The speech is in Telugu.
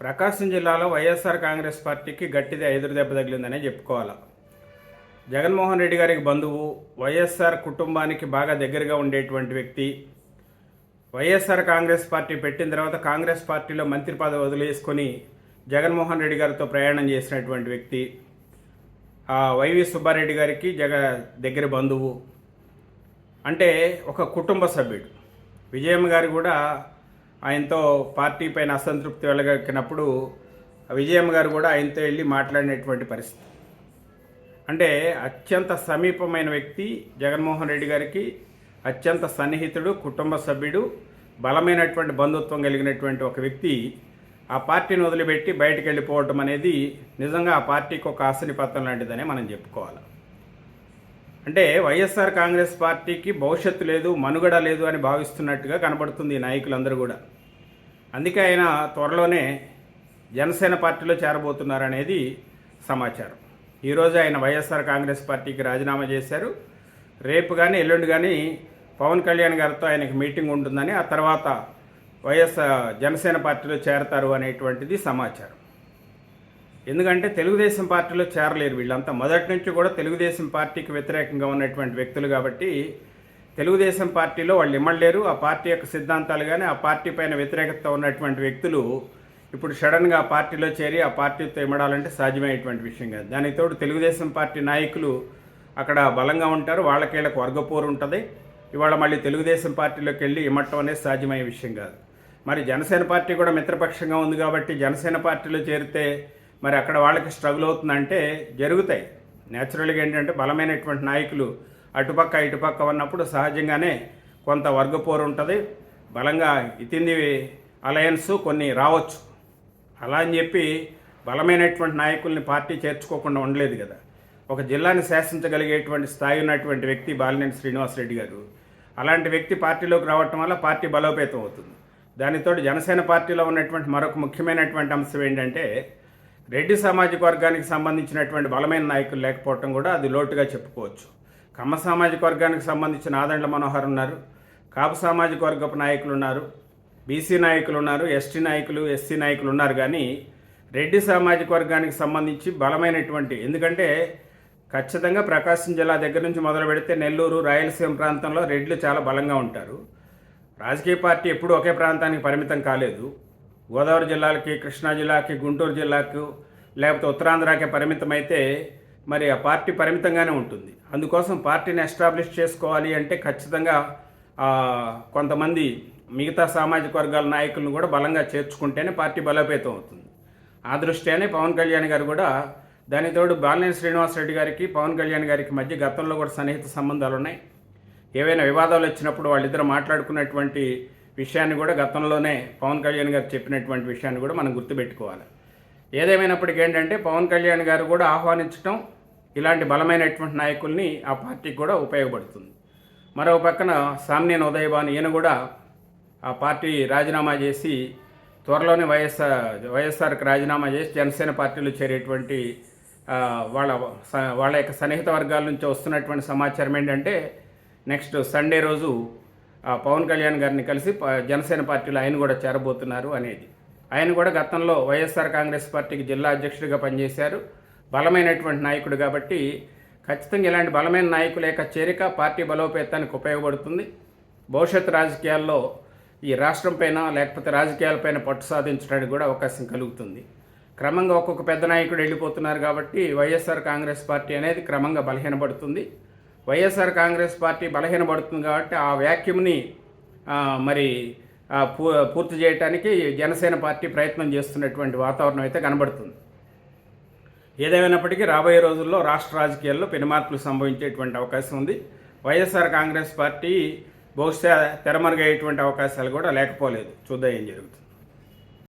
ప్రకాశం జిల్లాలో వైఎస్ఆర్ కాంగ్రెస్ పార్టీకి గట్టిది ఎదురు దెబ్బ తగిలిందనే చెప్పుకోవాలి. జగన్మోహన్ రెడ్డి గారికి బంధువు వైఎస్ఆర్ కుటుంబానికి బాగా దగ్గరగా ఉండేటువంటి వ్యక్తి. వైఎస్ఆర్ కాంగ్రెస్ పార్టీ పెట్టిన తర్వాత కాంగ్రెస్ పార్టీలో మంత్రి పదవి వదిలేసుకొని జగన్మోహన్ రెడ్డి గారితో ప్రయాణం చేసినటువంటి వ్యక్తి. ఆ వైవి సుబ్బారెడ్డి గారికి జగ దగ్గర బంధువు. అంటే ఒక కుటుంబ సభ్యుడు. విజయమ్మ గారు కూడా ఆయనతో పార్టీ పైన అసంతృప్తి వెళ్ళగక్కినప్పుడు విజయమ్మ గారు కూడా ఆయనతో వెళ్ళి మాట్లాడినటువంటి పరిస్థితి. అంటే అత్యంత సమీపమైన వ్యక్తి జగన్మోహన్ రెడ్డి గారికి అత్యంత సన్నిహితుడు కుటుంబ సభ్యుడు బలమైనటువంటి బంధుత్వం కలిగినటువంటి ఒక వ్యక్తి. ఆ పార్టీని వదిలిపెట్టి బయటకు వెళ్ళిపోవటం అనేది నిజంగా ఆ పార్టీకి ఒక ఆశనిపత్రం లాంటిదనే మనం చెప్పుకోవాలి. అంటే వైఎస్ఆర్ కాంగ్రెస్ పార్టీకి భవిష్యత్తు లేదు మనుగడ లేదు అని భావిస్తున్నట్టుగా కనబడుతుంది ఈ నాయకులందరూ కూడా. అందుకే ఆయన త్వరలోనే జనసేన పార్టీలో చేరబోతున్నారనేది సమాచారం. ఈరోజు ఆయన వైఎస్ఆర్ కాంగ్రెస్ పార్టీకి రాజీనామా చేశారు. రేపు కానీ ఎల్లుండి కానీ పవన్ కళ్యాణ్ గారితో ఆయనకి మీటింగ్ ఉంటుందని ఆ తర్వాత వైఎస్ఆర్ జనసేన పార్టీలో చేరతారు అనేటువంటిది సమాచారం. ఎందుకంటే తెలుగుదేశం పార్టీలో చేరలేరు వీళ్ళంతా. మొదటి నుంచి కూడా తెలుగుదేశం పార్టీకి వ్యతిరేకంగా ఉన్నటువంటి వ్యక్తులు కాబట్టి తెలుగుదేశం పార్టీలో వాళ్ళు ఇమ్మడలేరు. ఆ పార్టీ యొక్క సిద్ధాంతాలు కానీ ఆ పార్టీ పైన వ్యతిరేకత ఉన్నటువంటి వ్యక్తులు ఇప్పుడు సడన్గా ఆ పార్టీలో చేరి ఆ పార్టీతో ఇమ్మడాలంటే సాధ్యమయ్యేటువంటి విషయం కాదు. దానికి తోడు తెలుగుదేశం పార్టీ నాయకులు అక్కడ బలంగా ఉంటారు. వాళ్ళకేళ్ళకు వర్గపోరు ఉంటుంది. ఇవాళ మళ్ళీ తెలుగుదేశం పార్టీలోకి వెళ్ళి ఇమ్మటం అనేది సాధ్యమయ్యే విషయం కాదు. మరి జనసేన పార్టీ కూడా మిత్రపక్షంగా ఉంది కాబట్టి జనసేన పార్టీలో చేరితే మరి అక్కడ వాళ్ళకి స్ట్రగుల్ అవుతుందంటే జరుగుతాయి. న్యాచురల్గా ఏంటంటే బలమైనటువంటి నాయకులు అటుపక్క ఇటుపక్క ఉన్నప్పుడు సహజంగానే కొంత వర్గపోరు ఉంటుంది. బలంగా ఇతింది అలయన్స్ కొన్ని రావచ్చు. అలా అని చెప్పి బలమైనటువంటి నాయకుల్ని పార్టీ చేర్చుకోకుండా ఉండలేదు కదా. ఒక జిల్లాని శాసించగలిగేటువంటి స్థాయి ఉన్నటువంటి వ్యక్తి బాలినేని శ్రీనివాసరెడ్డి గారు. అలాంటి వ్యక్తి పార్టీలోకి రావటం వల్ల పార్టీ బలోపేతం అవుతుంది. దానితో జనసేన పార్టీలో ఉన్నటువంటి మరొక ముఖ్యమైనటువంటి అంశం ఏంటంటే రెడ్డి సామాజిక వర్గానికి సంబంధించినటువంటి బలమైన నాయకులు లేకపోవటం కూడా అది లోటుగా చెప్పుకోవచ్చు. కమ్మ సామాజిక వర్గానికి సంబంధించిన ఆదండ్ల మనోహర్ ఉన్నారు కాపు సామాజిక వర్గపు నాయకులు ఉన్నారు బీసీ నాయకులు ఉన్నారు ఎస్టీ నాయకులు ఎస్సీ నాయకులు ఉన్నారు కానీ రెడ్డి సామాజిక వర్గానికి సంబంధించి బలమైనటువంటి ఎందుకంటే ఖచ్చితంగా ప్రకాశం జిల్లా దగ్గర నుంచి మొదలు పెడితే నెల్లూరు రాయలసీమ ప్రాంతంలో రెడ్లు చాలా బలంగా ఉంటారు. రాజకీయ పార్టీ ఎప్పుడూ ఒకే ప్రాంతానికి పరిమితం కాలేదు. గోదావరి జిల్లాలకి కృష్ణా జిల్లాకి గుంటూరు జిల్లాకు లేకపోతే ఉత్తరాంధ్రకే పరిమితమైతే మరి ఆ పార్టీ పరిమితంగానే ఉంటుంది. అందుకోసం పార్టీని ఎస్టాబ్లిష్ చేసుకోవాలి అంటే ఖచ్చితంగా కొంతమంది మిగతా సామాజిక వర్గాల నాయకులను కూడా బలంగా చేర్చుకుంటేనే పార్టీ బలోపేతం అవుతుంది. ఆ దృష్ట్యానే పవన్ కళ్యాణ్ గారు కూడా దాని తోడు బాలినేని శ్రీనివాసరెడ్డి గారికి పవన్ కళ్యాణ్ గారికి మధ్య గతంలో కూడా సన్నిహిత సంబంధాలు ఉన్నాయి ఏవైనా వివాదాలు వచ్చినప్పుడు వాళ్ళిద్దరు మాట్లాడుకున్నటువంటి విషయాన్ని కూడా గతంలోనే పవన్ కళ్యాణ్ గారు చెప్పినటువంటి విషయాన్ని కూడా మనం గుర్తుపెట్టుకోవాలి. ఏదేమైనప్పటికీ ఏంటంటే పవన్ కళ్యాణ్ గారు కూడా ఆహ్వానించడం ఇలాంటి బలమైనటువంటి నాయకుల్ని ఆ పార్టీకి కూడా ఉపయోగపడుతుంది. మరో పక్కన సామ్యన్ ఉదయభాన్ ఈయన కూడా ఆ పార్టీ రాజీనామా చేసి త్వరలోనే వైఎస్ఆర్ వైఎస్ఆర్కి రాజీనామా చేసి జనసేన పార్టీలో చేరేటువంటి వాళ్ళ స- వాళ్ళ యొక్క సన్నిహిత వర్గాల నుంచి వస్తున్నటువంటి సమాచారం ఏంటంటే నెక్స్ట్ సండే రోజు పవన్ కళ్యాణ్ గారిని కలిసి జనసేన పార్టీలో ఆయన కూడా చేరబోతున్నారు అనేది. ఆయన కూడా గతంలో వైఎస్ఆర్ కాంగ్రెస్ పార్టీకి జిల్లా అధ్యక్షుడిగా పనిచేశారు. బలమైనటువంటి నాయకుడు కాబట్టి ఖచ్చితంగా ఇలాంటి బలమైన నాయకుల యొక్క చేరిక పార్టీ బలోపేతానికి ఉపయోగపడుతుంది. భవిష్యత్ రాజకీయాల్లో ఈ రాష్ట్రం పైన లేకపోతే రాజకీయాలపైన పట్టు సాధించడానికి కూడా అవకాశం కలుగుతుంది. క్రమంగా ఒక్కొక్క పెద్ద నాయకుడు వెళ్ళిపోతున్నారు కాబట్టి వైఎస్ఆర్ కాంగ్రెస్ పార్టీ అనేది క్రమంగా బలహీనపడుతుంది. వైఎస్ఆర్ కాంగ్రెస్ పార్టీ బలహీనపడుతుంది కాబట్టి ఆ వ్యాక్యూమ్ని మరి పూ పూర్తి చేయడానికి జనసేన పార్టీ ప్రయత్నం చేస్తున్నటువంటి వాతావరణం అయితే కనబడుతుంది. ఏదేమైనప్పటికీ రాబోయే రోజుల్లో రాష్ట్ర రాజకీయాల్లో పెను మార్పులు సంభవించేటువంటి అవకాశం ఉంది. వైఎస్ఆర్ కాంగ్రెస్ పార్టీ బహుశా తెరమరుగయ్యేటువంటి అవకాశాలు కూడా లేకపోలేదు. చూద్దాం ఏం జరుగుతుంది.